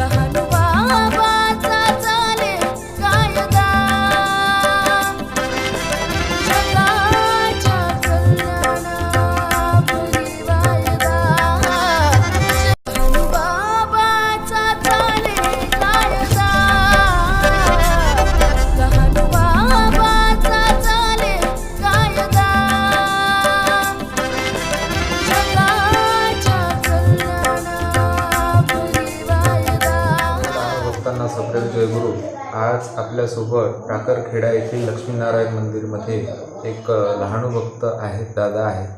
लहान आज आपल्यासोबत टाकरखेडा येथील लक्ष्मीनारायण मंदिरमध्ये एक अ, लहानू भक्त आहेत दादा आहेत.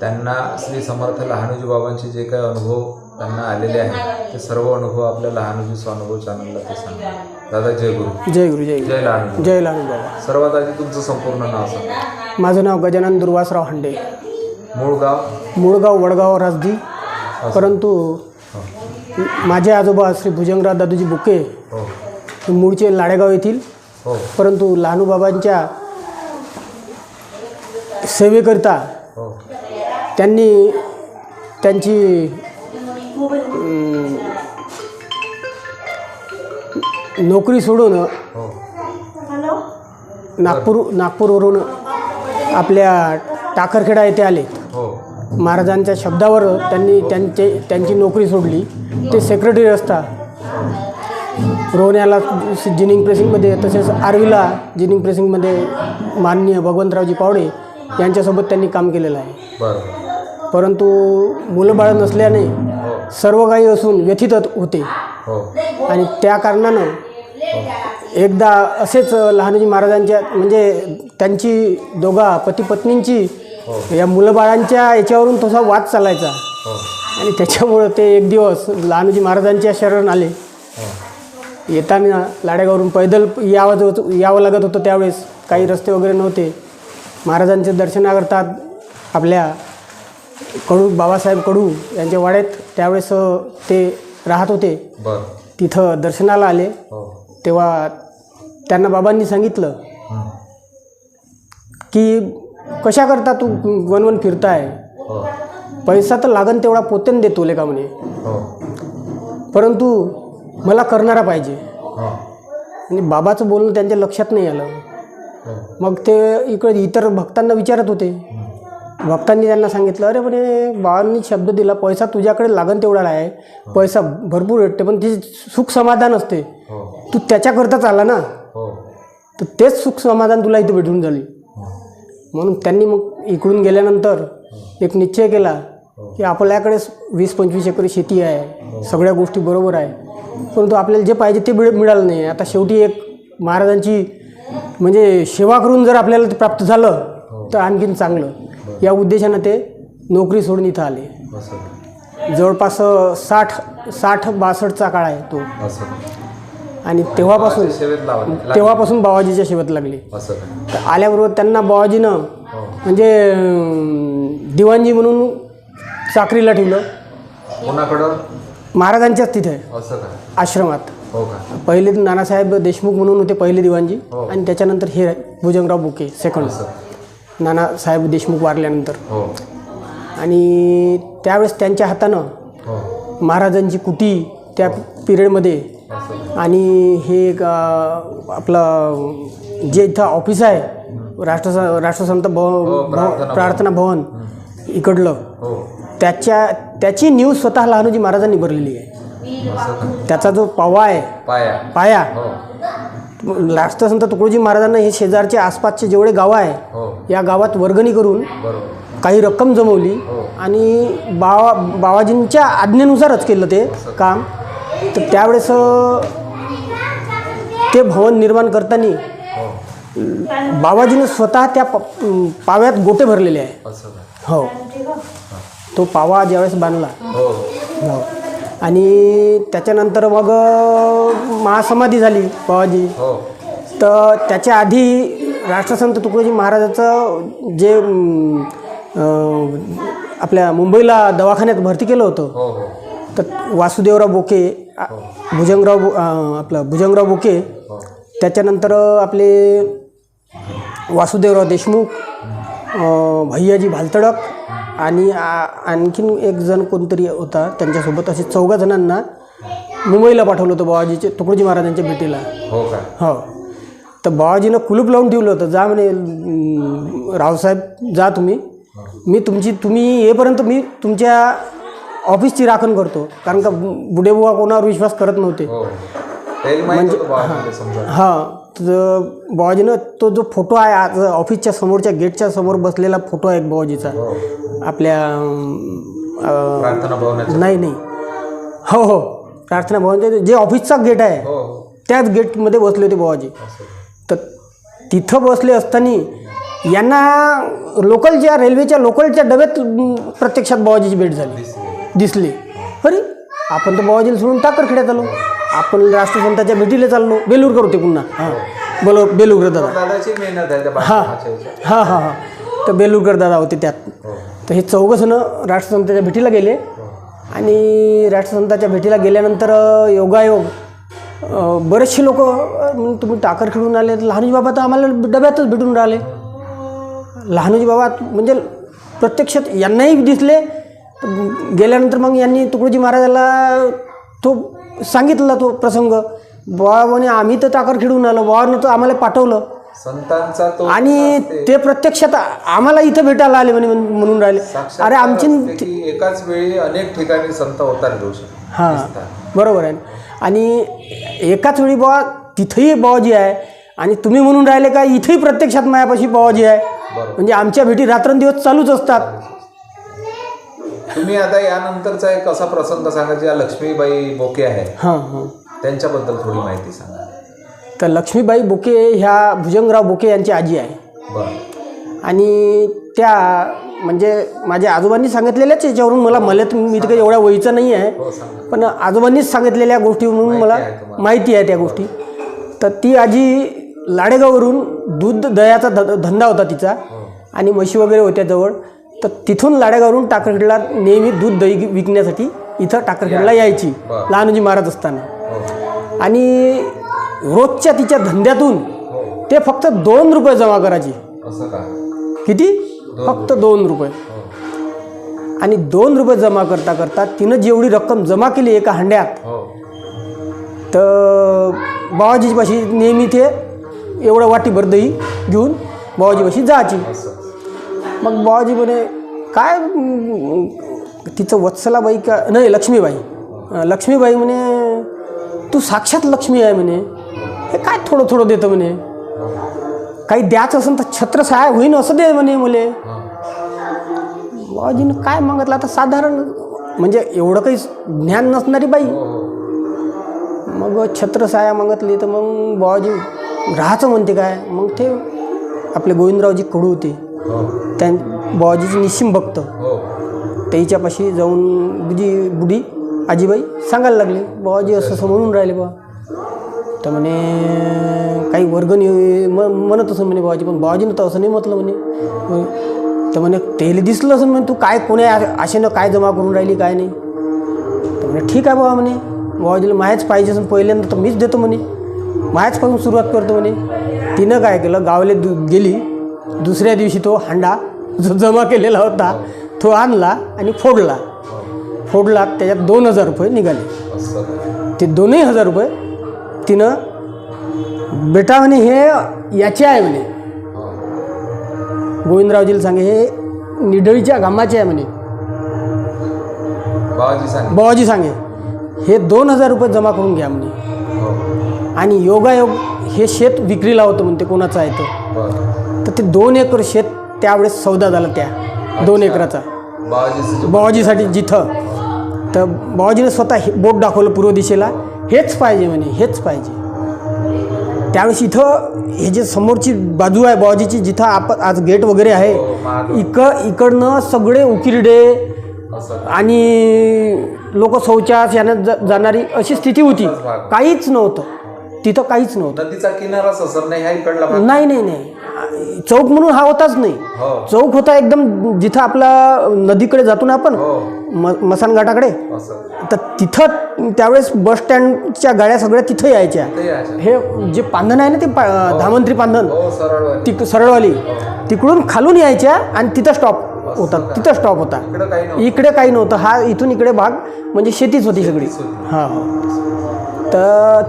त्यांना श्री समर्थ लहानूजी बाबांचे जे काही अनुभव त्यांना आलेले आहेत ते सर्व अनुभव आपल्या लहानूजी स्वानुभव चॅनलला ते सांगा. दादा जय गुरु. जय गुरु जय जय लहानू जय लहानू बाबा. सर्वात आधी तुमचं संपूर्ण नाव सांगा. माझं नाव गजानन दुर्वासराव हांडे. मूळ गाव? मूळगाव वडगाव राजदी परंतु हो. माझे आजोबा श्री भुजंगराव दादूजी बुके हो मूळचे लाडेगाव येथील हो. परंतु लहानू बाबांच्या सेवेकरिता हो. त्यांनी त्यांची नोकरी सोडून हो. नागपूर नागपूरवरून आपल्या टाकरखेडा येथे आले. हो. महाराजांच्या शब्दावर त्यांनी त्यांचे त्यांची नोकरी सोडली. ते सेक्रेटरी असता रोहण्याला जिनिंग प्रेसिंगमध्ये तसेच आर्वीला जिनिंग प्रेसिंगमध्ये माननीय भगवंतरावजी पावडे यांच्यासोबत त्यांनी काम केलेलं आहे. परंतु मुलं बाळं नसल्याने हो. सर्व काही असून व्यथित होते. हो. आणि त्या कारणानं एकदा असेच लहानजी महाराजांच्या म्हणजे त्यांची दोघा पती पत्नींची या मुलंबाळांच्या याच्यावरून तसा वाद चालायचा. हो. आणि त्याच्यामुळं ते एक दिवस लहानजी महाराजांच्या शरण आले. हो. येताना लाडेगावरून पैदल यावं होत यावं लागत होतं त्यावेळेस. काही रस्ते वगैरे नव्हते. महाराजांचे दर्शनाकरता आपल्या कडू बाबासाहेब कडू यांच्या वाड्यात. त्यावेळेस ते राहत होते. तिथं दर्शनाला आले. हो. तेव्हा त्यांना बाबांनी सांगितलं हं. की कशा करता तू वनवन फिरताय? हो. पैसा तर लागन तेवढा पोतेन देतो लेका म्हणे? हो. परंतु मला करणारा पाहिजे. आणि बाबाचं बोलणं त्यांच्या लक्षात नाही आलं. हो. मग ते इकडे इतर भक्तांना विचारत होते. भक्तांनी त्यांना सांगितलं अरे म्हणे बाबांनी शब्द दिला पैसा तुझ्याकडे लागन तेवढा आहे पैसा भरपूर भेटते पण ती सुख समाधान असते. हो. तू त्याच्याकरताच आला ना. हो. तर तेच सुख समाधान तुला इथे भेटून झाली. म्हणून त्यांनी मग इकडून गेल्यानंतर एक निश्चय केला की आपल्याकडे वीस पंचवीस एकर शेती आहे. सगळ्या गोष्टी बरोबर आहे. परंतु आपल्याला जे पाहिजे ते मिळ मिळालं नाही. आता शेवटी एक महाराजांची म्हणजे सेवा करून जर आपल्याला ते प्राप्त झालं तर आणखीन चांगलं. या उद्देशानं ते नोकरी सोडून इथं आले. जवळपास साठ साठ बासष्टचा काळ आहे तो. आणि तेव्हापासून तेव्हापासून बाबाजीच्या सेवेत लागले. तर आल्याबरोबर त्यांना बाबाजीनं हो. म्हणजे दिवाणजी म्हणून चाकरीला ठेवलं. कोणाकडं? महाराजांच्याच तिथे असं काय आश्रमात. हो का? पहिले नानासाहेब देशमुख म्हणून होते पहिले दिवाणजी. हो. आणि त्याच्यानंतर हे भुजंगराव बुके सेकंड नानासाहेब देशमुख वारल्यानंतर. हो. आणि त्यावेळेस त्यांच्या हातानं हो. महाराजांची कुटी त्या पिरियडमध्ये. असं काय आणि हे एक अं, आपलं जे इथं ऑफिस आहे राष्ट्र राष्ट्रसंत भवन हो, प्रार्थना भवन- प्रार्थना भवन इकडलं. हो. त्याच्या त्याची न्यूज स्वतः लहानोजी महाराजांनी भरलेली आहे. त्याचा जो पावा आहे पाया. पाया. हो. राष्ट्रसंत तुकडोजी महाराजांना हे शेजारचे आसपासचे जेवढे गावं आहे हो. या गावात वर्गणी करून काही रक्कम जमवली हो. आणि बावा बाबाजींच्या आज्ञेनुसारच केलं ते काम. तर त्यावेळेस ते भवन निर्माण करताना बाबाजीनं स्वतः त्या पाव्यात गोटे भरलेले आहे. हो. तो पावा ज्यावेळेस बांधला. हो हो. आणि त्याच्यानंतर मग महासमाधी झाली बाबाजी हो. तर त्याच्या आधी राष्ट्रसंत तुकडोजी महाराजाचं जे अं, आपल्या मुंबईला दवाखान्यात भरती केलं होतं. हो हो. तर वासुदेवराव बोके आ- भुजंगराव बो- अं, आपलं भुजंगराव बोके. हो. त्याच्यानंतर आपले वासुदेवराव देशमुख अं, भैयाजी भालतडक आणि आ- आणखीन एक जण कोणतरी होता त्यांच्यासोबत असे चौघा जणांना मुंबईला पाठवलं होतं बाबाजीचे तुकडोजी महाराजांच्या भेटीला. हो का? हो. तर बाबाजीनं कुलूप लावून ठेवलं होतं जा म्हणे रावसाहेब जा तुम्ही. मी तुमची तुम्ही येईपर्यंत मी तुमच्या ऑफिसची राखण करतो कारण का बुडेबुवा कोणावर विश्वास करत नव्हते. हो. समजा हां. तर बाबाजीनं तो जो फोटो आहे आज ऑफिसच्या समोरच्या गेटच्या समोर बसलेला फोटो आहे बाबाजीचा. आपल्या प्रार्थना नाही नाही. हो हो. प्रार्थना भवन जे ऑफिसचा गेट आहे हो. त्याच गेटमध्ये बसले होते बाबाजी. तर तिथं बसले असताना यांना लोकलच्या रेल्वेच्या लोकलच्या डब्यात प्रत्यक्षात बाबाजीची भेट झाली. दिसले. दिसली. अरे आपण तर बाबाजीला सोडून टाकरखेड्यात आलो. आपण राष्ट्रसंताच्या भेटीला चाललो बेलूरकर होते पुन्हा. हां. बोलो बेलूरकर दादा. दादाची मेहनत आहे त्या हां. हां हां हां. तर बेलूरकर दादा होते त्यात. हो. तर हे चौघजणं राष्ट्रसंताच्या भेटीला गेले. हो. आणि राष्ट्रसंताच्या भेटीला गेल्यानंतर अ, योगायोग अ, बरेचसे लोक तुम्ही टाकर खेळून आले. तर लहानूजी बाबा तर आम्हाला डब्यातच भेटून राहिले. लहानूजी बाबा म्हणजे प्रत्यक्षात यांनाही दिसले. तर गेल्यानंतर मग यांनी तुकडोजी महाराजाला तो सांगितला तो प्रसंग. बाबा म्हणे आम्ही तर टाकर खेळून आलो. बाबानं तर आम्हाला पाठवलं. संतांचा तो आणि ते प्रत्यक्षात आम्हाला इथं भेटायला आले म्हणे म्हणून राहिले. अरे आमची की एकाच वेळी अनेक ठिकाणी संत शकतो हां दिसतात. बरोबर आहे. आणि एकाच वेळी बाबा तिथंही बाबाजी आहे. आणि तुम्ही म्हणून राहिले का इथंही प्रत्यक्षात मायापाशी बाबाजी आहे. म्हणजे आमच्या भेटी रात्रंदिवस चालूच असतात. तुम्ही आता यानंतरचा एक असा प्रसंग सांगा ज्या लक्ष्मीबाई बोके आहे हां हां. त्यांच्याबद्दल थोडी माहिती सांगा. तर लक्ष्मीबाई बोके ह्या भुजंगराव बोके यांची आजी आहे. बरं. आणि त्या म्हणजे माझ्या आजोबांनी सांगितलेल्याच याच्यावरून मला मला तर मी तर काही एवढ्या वयचं नाही आहे. हो सांगा. पण आजोबांनीच सांगितलेल्या गोष्टीवरून मला आहे तुम्हाला. माहिती आहे त्या गोष्टी. तर ती आजी लाडेगाववरून दूध दयाचा ध धंदा होता तिचा. हो. आणि म्हशी वगैरे होत्या जवळ. तर तिथून लाडेगावरून टाकरखेडला नेहमी दूध दही विकण्यासाठी इथं टाकरखेडला यायची. लहानजी महाराज असताना. हो. आणि रोजच्या तिच्या धंद्यातून हो. ते फक्त दोन रुपये जमा करायची. किती? फक्त दोन रुपये. हो. आणि दोन रुपये जमा करता करता तिनं जेवढी रक्कम जमा केली एका हंड्यात तर बाबाजीपाशी नेहमी ते एवढं वाटीभर दही घेऊन बाबाजीपाशी जायची. मग बाबाजी म्हणे काय तिचं वत्सलाबाई का नाही लक्ष्मीबाई. लक्ष्मीबाई म्हणे तू साक्षात लक्ष्मी आहे म्हणे. हे काय थोडं थोडं देतं म्हणे. काही द्यायचं असेल तर छत्रसहाय होईन असं दे म्हणे मुले. हां बाबाजीनं काय मागितलं? आता साधारण म्हणजे एवढं काही ज्ञान नसणारी बाई. मग छत्रसाया मागितली तर मग बाबाजी राहायचं म्हणते काय? मग ते आपले गोविंदरावजी कडू होते. त्या बाबाजीची निशिम भक्त. हो. त्याच्यापाशी जाऊन बुजी बुडी आजीबाई सांगायला लागले बाबाजी असं असं म्हणून राहिले बा. तर म्हणे काही वर्गणी म म्हणत असं म्हणे बाबाजी पण बाबाजीनं तर असं नाही म्हटलं म्हणे. तर म्हणे तेले दिसलं असं म्हणे तू काय कोण्या आशेनं काय जमा करून राहिली काय नाही? तर म्हणे ठीक आहे बाबा म्हणे बाबाजीला माहीच पाहिजे असेल पहिल्यांदा तर मीच देतो म्हणे. माहीच पासून सुरुवात करतो म्हणे. तिनं काय केलं गावले दु गेली. दुसऱ्या दिवशी तो हांडा जो जमा केलेला होता तो आणला आणि फोडला. फोडला त्याच्यात दोन हजार रुपये निघाले. ते दोनही हजार रुपये तिनं बेटा म्हणे हे याचे आहे म्हणे गोविंदरावजीला सांगे हे निडळीच्या घामाचे आहे म्हणे बाबाजी सांग. बाबाजी सांगे हे दोन हजार रुपये जमा करून घ्या म्हणे. हो. आणि योगायोग हे शेत विक्रीला होतं म्हणते कोणाचं आहे तर. तर ते दोन एकर शेत त्यावेळेस सौदा झाला त्या दोन एकराचा. बाबाजी बाबाजीसाठी जिथं. तर बाबाजीने स्वतः हे बोट दाखवलं पूर्व दिशेला. हेच पाहिजे म्हणे हेच पाहिजे. त्यावेळेस इथं हे जे समोरची बाजू आहे बाबाजीची जिथं आप आज गेट वगैरे आहे हो. इक इकडनं सगळे उकिरडे आणि लोक शौचास यानं ज जाणारी अशी स्थिती होती. काहीच नव्हतं. तिथं काहीच नव्हतं. नदीचा असर नाही ह्या इकडला भाग. नाही नाही नाही. चौक म्हणून हा होताच नाही. हो. चौक होता एकदम जिथं आपला नदीकडे जातो ना आपण हो. म मसानघाटाकडे असं. तर तिथं त्यावेळेस बस स्टँडच्या गाड्या सगळ्या तिथं यायच्या. ते. हे जे पांधन आहे ना ते पा- धामंत्री पांधन हो सरळ तिक सरळवाली. तिकडून खालून यायच्या आणि तिथं स्टॉप होता. तिथं स्टॉप होता. इकडं काही नव्हतं. इकडे काही नव्हतं. हा इथून इकडे भाग म्हणजे शेतीच होती सगळी. हां हो. तर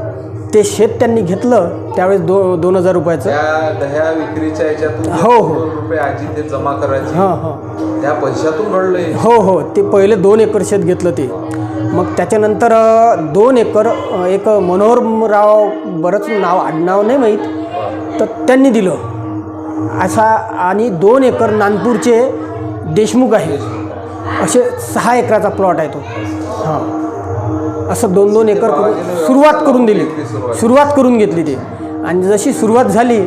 ते शेत त्यांनी घेतलं त्यावेळेस दो दोन हजार रुपयाचं. त्या दह्या विक्रीच्या याच्यातून हो, हो. रुपये आजी ते जमा करायची. हां हां. त्या पैशातून घडलंय. हो हो. ते पहिले दोन एकर शेत घेतलं ते. मग त्याच्यानंतर अ, दोन एकर अ, एक मनोहरराव बरंच नाव आडनाव नाही माहीत तर त्यांनी दिलं. असा आणि दोन एकर नागपूरचे देशमुख आहे. असे सहा एकराचा प्लॉट आहे तो. हां. असं दोन दोन एकर करून सुरुवात करून दिली. सुरुवात करून घेतली ती. आणि जशी सुरुवात झाली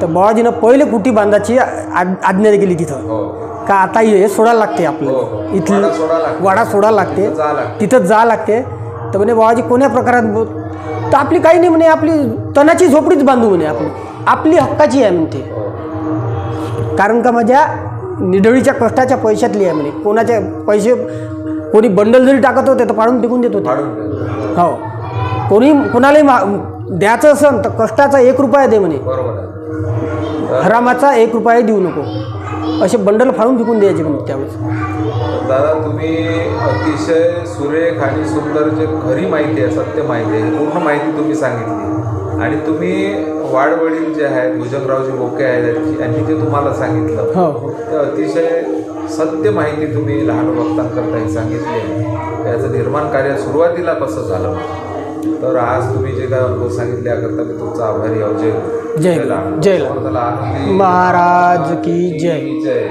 तर बाबाजीनं पहिले कुटी बांधाची आज्ञा केली तिथं. हो. का आता हे सोडायला लागते हो, हो. आपल्याला इथली वाडा सोडायला लागते. तिथं जावं लागते. तिथंच जा लागते. तर म्हणे बाबाजी कोण्या प्रकारात तर आपली काही नाही म्हणे आपली तणाची झोपडीच बांधू म्हणे आपली. आपली हक्काची आहे म्हणते कारण का माझ्या निढळीच्या कष्टाच्या पैशातली आहे म्हणे. कोणाच्या पैसे कोणी बंडल जरी टाकत होते तर पाडून टिकून देत होते. हो. कोणी कोणालाही मा द्यायचं असेल तर कष्टाचा एक रुपया दे म्हणे. हरामाचा एक रुपया देऊ नको. असे बंडल फाडून फेकून द्यायचे म्हणे त्यावेळेस. दादा तुम्ही अतिशय सुरेख आणि सुंदर जे खरी माहिती आहे सत्य माहिती आहे पूर्ण माहिती तुम्ही सांगितली. आणि तुम्ही वाडवडील जे आहेत भुजंगरावजी बोके आहेत यांनी जे तुम्हाला सांगितलं हो. ते अतिशय सत्य माहिती तुम्ही लहान भक्तांकरता ही सांगितली आहे. याचं निर्माण कार्य सुरुवातीला कसं झालं? तर आज तुम्ही जे काय अनुभव सांगितले याकरता मी तुमचा आभारी आहोत. जय. जय महाराज की जय. जय.